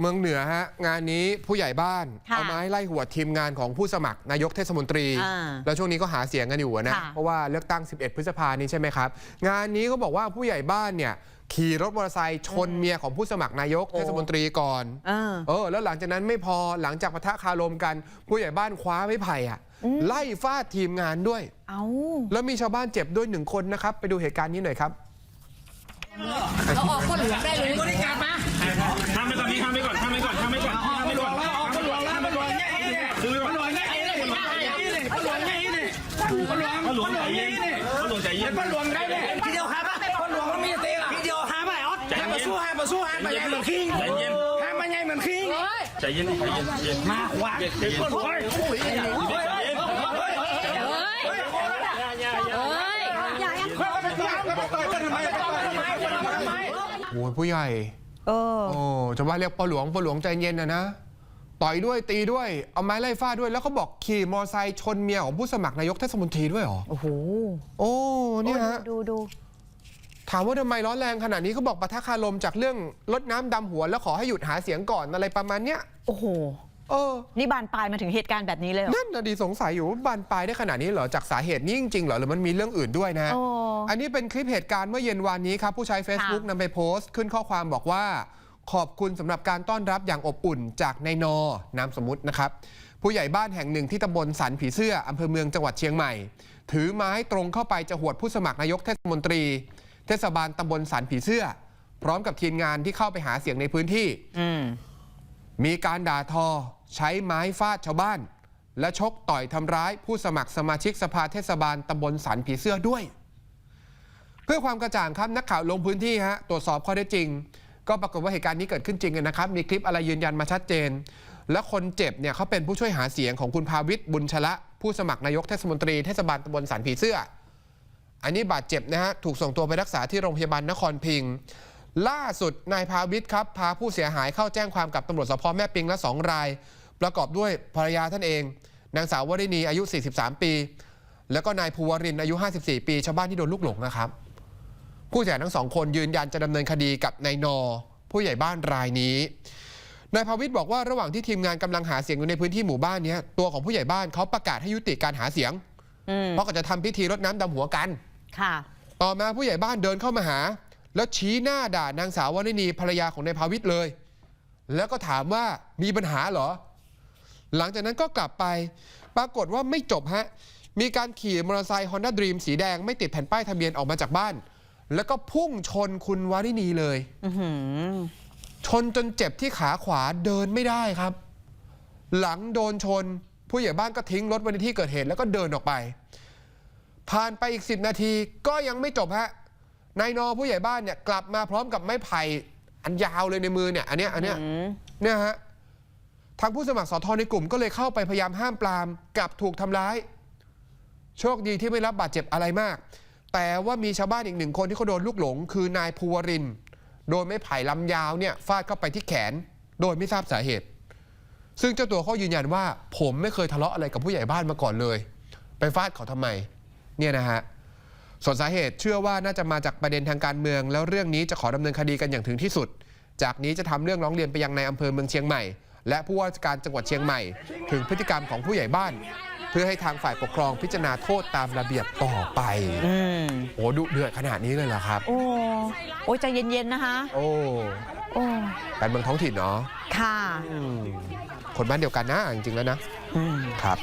เมืองเหนือฮะงานนี้ผู้ใหญ่บ้านค่ะเอาไม้ไล่หัวดทีมงานของผู้สมัครนายกเทศมนตรีอ่าแล้วช่วงนี้ก็หาเสียงกันอยู่นะค่ะเพราะว่าเลือกตั้ง 11 พฤษภานี้ใช่ไหมครับ งานนี้ก็บอกว่าผู้ใหญ่บ้านเนี่ยขี่รถมอเตอร์ไซค์ชนเมียของผู้สมัครนายกเทศมนตรีก่อนเออเออ แล้วหลังจากนั้นไม่พอหลังจากปะทะคารมกัน ผู้ใหญ่บ้านคว้าไม้ไผ่อะไล่ฟาดทีมงานด้วยเอาแล้วมีชาวบ้านเจ็บด้วยหนึ่งคนนะครับ ไปดูเหตุการณ์นี้หน่อยครับเอาออกคนหลวงได้เลย เนี่ยนหลวงใจเย็นคนหลวงได้เนี่ยพี่เดียวหาป่ะคนหลวงมันมีเตะพี่เดียวหาป่ะออสหามาสู้หามาสู้หามาใหญ่เหมือนคิงหามาใหญ่เหมือนคิงใจเย็นใจเย็นใจเย็นมาขวาคนหลวงโอ้ยผู้ใหญ่ เออโอ้ชาวบ้าเรียกปอหลวงปอหลวงใจเย็นนะนะ ต่อยด้วยตีด้วยเอาไม้ไล่ฟาดด้วย แล้วเขาบอกขี่มอไซค์ชนเมียของผู้สมัครนายกเทศมนตรีด้วยเหรอ โอ้โหโอ้เนี่ยฮะ ดูดูถามว่าทำไมร้อนแรงขนาดนี้เขาบอกปะทะคารมจากเรื่องลดน้ำดำหัวแล้วขอให้หยุดหาเสียงก่อนอะไรประมาณเนี้ยโอ้โห เออ นี่บานปลายมาถึงเหตุการณ์แบบนี้เลยเหรอ นั่นนะดีสงสัยอยู่ว่าบานปลายได้ขนาดนี้เหรอ จากสาเหตุนี้จริงๆเหรอหรือมันมีเรื่องอื่นด้วยนะ โอ้อันนี้เป็นคลิปเหตุการณ์เมื่อเย็นวานนี้ครับ ผู้ใช้ Facebook นำไปโพสต์ขึ้นข้อความบอกว่า ขอบคุณสำหรับการต้อนรับอย่างอบอุ่นจากนายนอนามสมมตินะครับ ผู้ใหญ่บ้านแห่งหนึ่งที่ตำบลสันผีเสื้ออำเภอเมืองจังหวัดเชียงใหม่ ถือไม้ตรงเข้าไปจะหวดผู้สมัครนายกเทศมนตรี เทศบาลตำบลสันผีเสื้อ พร้อมกับทีมงานที่เข้าไปหาเสียงในพื้นที่มีการด่าทอ ใช้ไม้ฟาดชาวบ้าน และชกต่อยทำร้ายผู้สมัครสมาชิกสภาเทศบาลตำบลสันผีเสื้อด้วย เพื่อความกระจ่างครับนักข่าวลงพื้นที่ฮะตรวจสอบข้อได้จริง ก็ปรากฏว่าเหตุการณ์นี้เกิดขึ้นจริงนะครับ มีคลิปอะไรยืนยันมาชัดเจน และคนเจ็บเนี่ยเขาเป็นผู้ช่วยหาเสียงของคุณภาวิทย์บุญชละ ผู้สมัครนายกเทศมนตรีเทศบาลตำบลสันผีเสื้อ อันนี้บาดเจ็บนะฮะถูกส่งตัวไปรักษาที่โรงพยาบาลนครพิงล่าสุดนายพาวิทย์ครับพาผู้เสียหายเข้าแจ้งความกับตำรวจสพแม่ปิงและสองราย ประกอบด้วยภรรยาท่านเอง นางสาววรินีอายุ 43 ปี แล้วก็นายภูวรินอายุ 54 ปี ชาวบ้านที่โดนลูกหลงนะครับ ผู้เสียหายทั้งสองคนยืนยันจะดำเนินคดีกับนายนอ ผู้ใหญ่บ้านรายนี้นายภาวิทย์บอกว่าระหว่างที่ทีมงานกำลังหาเสียงอยู่ในพื้นที่หมู่บ้านเนี้ยตัวของผู้ใหญ่บ้านเขาประกาศให้ยุติการหาเสียงอืมเพราะก็จะทำพิธีรดน้ำดำหัวกันค่ะ ต่อมาผู้ใหญ่บ้านเดินเข้ามาหา แล้วชี้หน้าด่านางสาววรินีภรรยาของนายภาวิทย์เลย แล้วก็ถามว่ามีปัญหาเหรอ หลังจากนั้นก็กลับไป ปรากฏว่าไม่จบฮะมีการขี่มอเตอร์ไซค์ Honda Dream สีแดงไม่ติดแผ่นป้ายทะเบียนออกมาจากบ้าน แล้วก็พุ่งชนคุณวารินีเลยอือหือชนจนเจ็บที่ขาขวาเดินไม่ได้ครับ หลังโดนชน ผู้ใหญ่บ้านก็ทิ้งรถไว้ในที่เกิดเหตุแล้วก็เดินออกไป ผ่านไปอีก10นาทีก็ยังไม่จบฮะนายนอผู้ใหญ่บ้านเนี่ยกลับมาพร้อมกับไม้ไผ่อันยาวเลยในมือเนี่ย อันเนี้ยอันเนี้ยอืมเนี่ยฮะทางผู้สมัครสอทอในกลุ่มก็เลยเข้าไปพยายามห้ามปรามกลับถูกทำร้าย โชคดีที่ไม่รับบาดเจ็บอะไรมาก แต่ว่ามีชาวบ้านอีกหนึ่งคนที่เขาโดนลูกหลง คือนายภูวริน โดนไม้ไผ่ลำยาวเนี่ยฟาดเข้าไปที่แขน โดยไม่ทราบสาเหตุ ซึ่งเจ้าตัวเขายืนยันว่า ผมไม่เคยทะเลาะอะไรกับผู้ใหญ่บ้านมาก่อนเลย ไปฟาดเขาทำไม เนี่ยนะฮะส่วนสาเหตุเชื่อว่าน่าจะมาจากประเด็นทางการเมือง แล้วเรื่องนี้จะขอดำเนินคดีกันอย่างถึงที่สุด จากนี้จะทำเรื่องร้องเรียนไปยังในอำเภอเมืองเชียงใหม่ และผู้ว่าการจังหวัดเชียงใหม่ ถึงพฤติกรรมของผู้ใหญ่บ้าน พื่อให้ทางฝ่ายปกครองพิจารณาโทษตามระเบียบต่อไปอืมโอ้ดุเดือดขนาดนี้เลยเหรอครับ โอ้โอ้ยใจเย็นๆนะคะโอ้โอ้การเมืองท้องถิ่นเนาะค่ะอืมคนบ้านเดียวกันนะจริงๆแล้วนะ อืมครับ